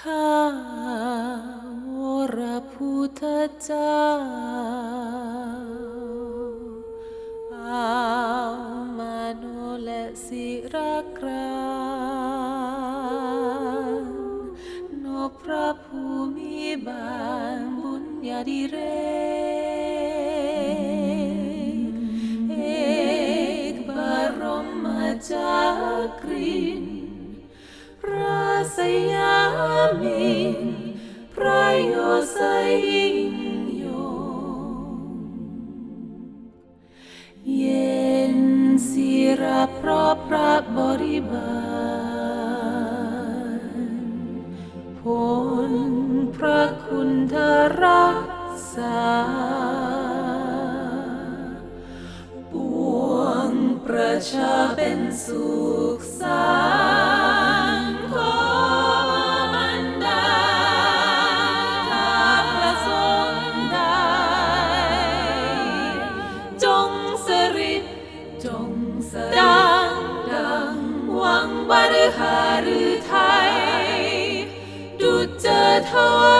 ข้าวรพุทธเจ้าอามาโนและศิรักรานนพระภูมิบาลบุญญาดิเรเอกบรมจากรินทร์พระสยาสยาะพระบริบาลผลพระคุณทรักษาปวงประชาเป็นสุขสัน จงสดังดังหวังบารือหารือไทยดุจเจอถวา